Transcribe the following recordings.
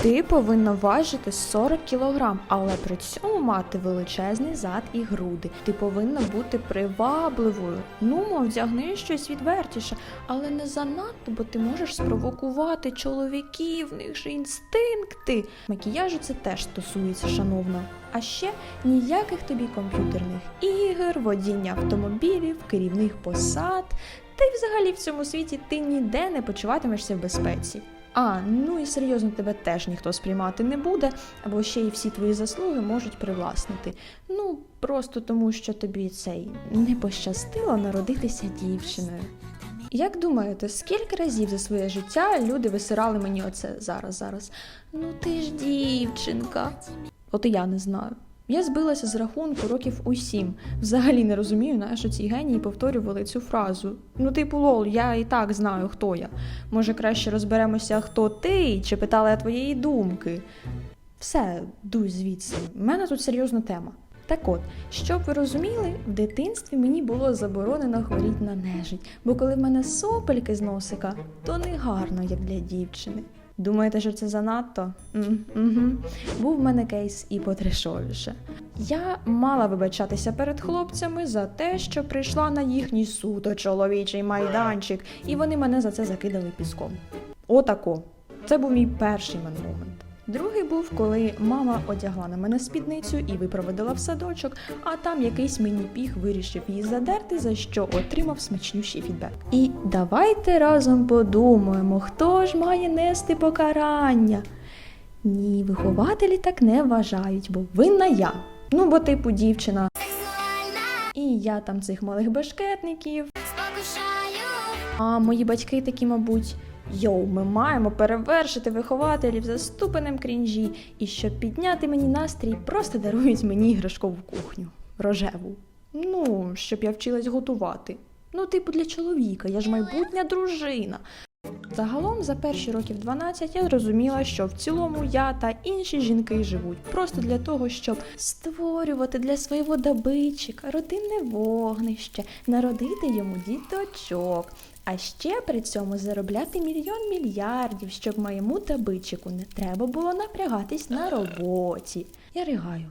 Ти повинна важити 40 кілограм, але при цьому мати величезний зад і груди. Ти повинна бути привабливою. Ну, мов, вдягни щось відвертіше, але не занадто, бо ти можеш спровокувати чоловіків, в них же інстинкти. Макіяжу це теж стосується, шановна. А ще ніяких тобі комп'ютерних ігор, водіння автомобілів, керівних посад. Та й взагалі в цьому світі ти ніде не почуватимешся в безпеці. А, ну і серйозно тебе теж ніхто сприймати не буде, або ще й всі твої заслуги можуть привласнити. Ну, просто тому, що тобі цей не пощастило народитися дівчиною. Як думаєте, скільки разів за своє життя люди висирали мені оце зараз зараз? Ну ти ж дівчинка. От і я не знаю. Я збилася з рахунку років у сім. Взагалі не розумію, на що ці генії повторювали цю фразу. Ну, типу, лол, я і так знаю, хто я. Може, краще розберемося, хто ти, чи питала я твоєї думки. Все, дуй звідси. У мене тут серйозна тема. Так от, щоб ви розуміли, в дитинстві мені було заборонено хворіти на нежить, бо коли в мене сопельки з носика, то не гарно, як для дівчини. Думаєте, що це занадто? Угу. Був в мене кейс і потрешовіше. Я мала вибачатися перед хлопцями за те, що прийшла на їхній суто чоловічий майданчик, і вони мене за це закидали піском. Отако. Це був мій перший момент. Другий був, коли мама одягла на мене спідницю і випроводила в садочок, а там якийсь мені піг вирішив її задерти, за що отримав смачнющий фідбек. І давайте разом подумаємо, хто ж має нести покарання. Ні, вихователі так не вважають, бо винна я. Ну, бо типу дівчина. І я там цих малих бешкетників. А мої батьки такі, мабуть, йоу, ми маємо перевершити вихователів за ступенем крінжі, і щоб підняти мені настрій, просто дарують мені іграшкову кухню рожеву. Ну, щоб я вчилась готувати. Ну, типу, для чоловіка, я ж майбутня дружина. Загалом за перші років 12 я зрозуміла, що в цілому я та інші жінки живуть просто для того, щоб створювати для свого добичика родинне вогнище, народити йому діточок, а ще при цьому заробляти мільйон мільярдів, щоб моєму добичику не треба було напрягатись на роботі. Я ригаю.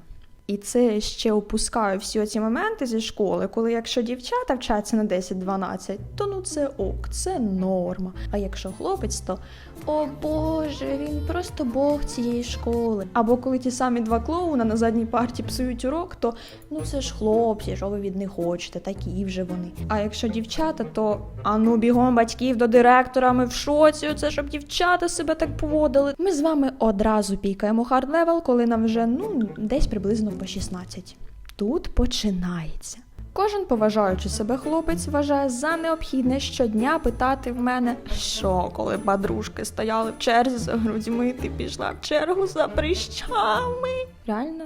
І це ще опускаю всі оці моменти зі школи, коли якщо дівчата вчаться на 10-12, то ну це ок, це норма. А якщо хлопець, то о Боже, він просто бог цієї школи. Або коли ті самі два клоуна на задній парті псують урок, то ну це ж хлопці, що ви від них хочете, такі вже вони. А якщо дівчата, то а ну бігом батьків до директора, ми в шоці, це щоб дівчата себе так поводили. Ми з вами одразу пікаємо хард левел, коли нам вже ну десь приблизно по 16. Тут починається. Кожен поважаючи себе хлопець вважає за необхідне щодня питати в мене, що коли подружки стояли в черзі за грудьми, ти пішла в чергу за прищами. Реально?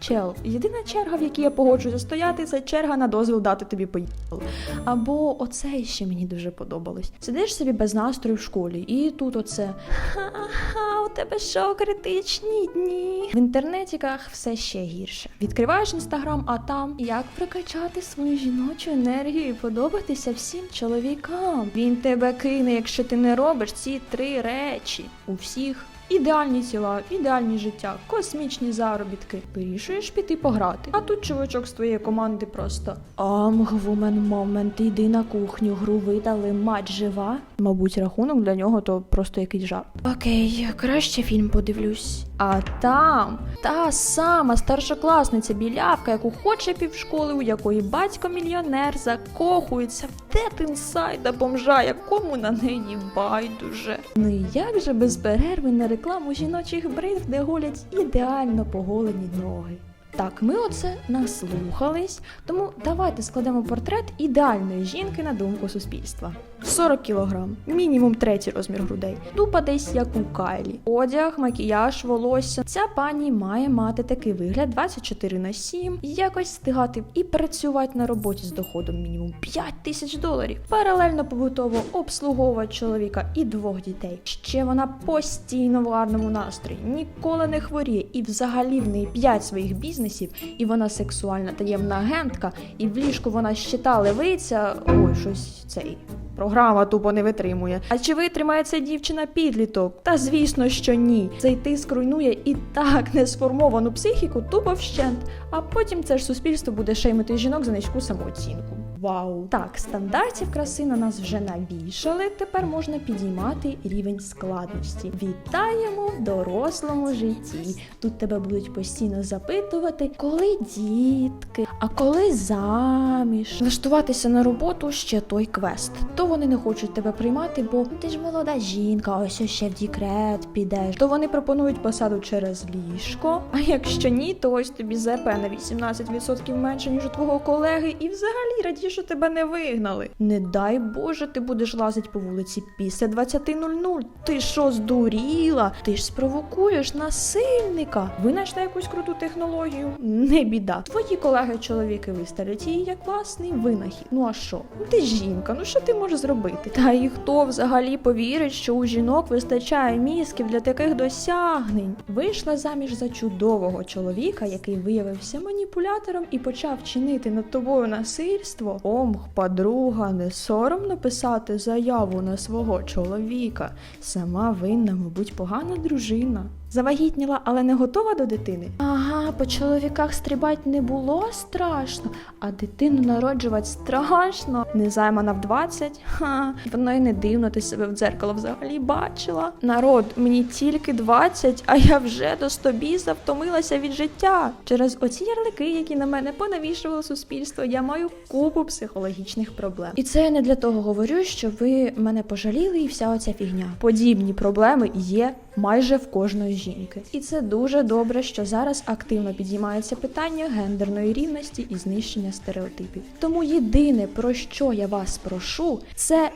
Чел, єдина черга, в якій я погоджуюся стояти, це черга на дозвіл дати тобі поїбало. Або оце ще мені дуже подобалось. Сидиш собі без настрою в школі, і тут оце ха-ха, у тебе що критичні дні. В інтернетіках все ще гірше. Відкриваєш інстаграм, а там як прокачати свою жіночу енергію і подобатися всім чоловікам. Він тебе кине, якщо ти не робиш ці три речі. У всіх Ідеальні тіла, ідеальні життя, космічні заробітки. Вирішуєш піти пограти. А тут чувачок з твоєї команди просто Ам, woman moment, йди на кухню, гру видали, мать жива. Мабуть, рахунок для нього то просто якийсь жарт. Окей, краще фільм подивлюсь. А там та сама старшокласниця білявка, яку хоче півшколи, у якої батько мільйонер закохується в Inside бомжа, якому на неї байдуже. Ну і як же без перерви на рекламу жіночих брив, де голять ідеально поголені ноги. Так, ми оце наслухались, тому давайте складемо портрет ідеальної жінки на думку суспільства. 40 кілограм, мінімум третій розмір грудей. Дупа десь як у Кайлі. Одяг, макіяж, волосся. Ця пані має мати такий вигляд 24 на 7, якось встигати і працювати на роботі з доходом мінімум 5 тисяч доларів. Паралельно побутово обслуговувати чоловіка і двох дітей. Ще вона постійно в гарному настрої, ніколи не хворіє, і взагалі в неї 5 своїх бізнесів бізнесів, і вона сексуальна таємна агентка, і в ліжку вона щита левиця. Ой, щось цей. Програма тупо не витримує. А чи витримає ця дівчина підліток? Та звісно, що ні. Цей тиск руйнує і так несформовану психіку тупо вщент. А потім це ж суспільство буде шеймити жінок за низьку самооцінку. Вау! Так, стандартів краси на нас вже навішали. Тепер можна підіймати рівень складності. Вітаємо в дорослому житті. Тут тебе будуть постійно запитувати, коли дітки, а коли заміж. Влаштуватися на роботу ще той квест. То вони не хочуть тебе приймати, бо ти ж молода жінка, ось ще в декрет підеш. То вони пропонують посаду через ліжко. А якщо ні, то ось тобі ЗП на 18% менше, ніж у твого колеги, і взагалі раді, що тебе не вигнали. Не дай Боже, ти будеш лазити по вулиці після 20.00. Ти що, здуріла? Ти ж спровокуєш насильника. Ви знайшли якусь круту технологію? Не біда. Твої колеги-чоловіки виставлять її як власний винахід. Ну а що? Ну ти жінка, ну що ти можеш зробити? Та і хто взагалі повірить, що у жінок вистачає мізків для таких досягнень? Вийшла заміж за чудового чоловіка, який виявився маніпулятором і почав чинити над тобою насильство. Омг, подруга, не соромно писати заяву на свого чоловіка. Сама винна, мабуть, погана дружина. Завагітніла, але не готова до дитини. Ага, по чоловіках стрибать не було страшно, а дитину народжувати страшно. Незаймана в 20? Ха, воно й не дивно, ти себе в дзеркало взагалі бачила. Народ, мені тільки 20, а я вже до стобіса втомилася від життя. Через оці ярлики, які на мене понавішувало суспільство, я маю купу психологічних проблем. І це я не для того говорю, що ви мене пожаліли і вся оця фігня. Подібні проблеми є майже в кожної жінки. І це дуже добре, що зараз активно підіймається питання гендерної рівності і знищення стереотипів. Тому єдине про що я вас прошу, це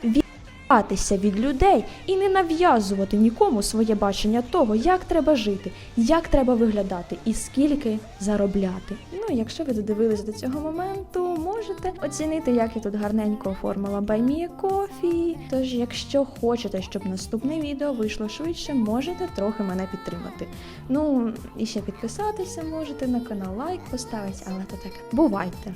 відмовлятися від людей і не нав'язувати нікому своє бачення того, як треба жити, як треба виглядати і скільки заробляти. Ну, якщо ви додивились до цього моменту, можете оцінити, як я тут гарненько оформила баймія кофі. Тож, якщо хочете, щоб наступне відео вийшло швидше, можете трохи мене підтримати. Ну і ще підписатися можете на канал, лайк поставити, але то таке. Бувайте!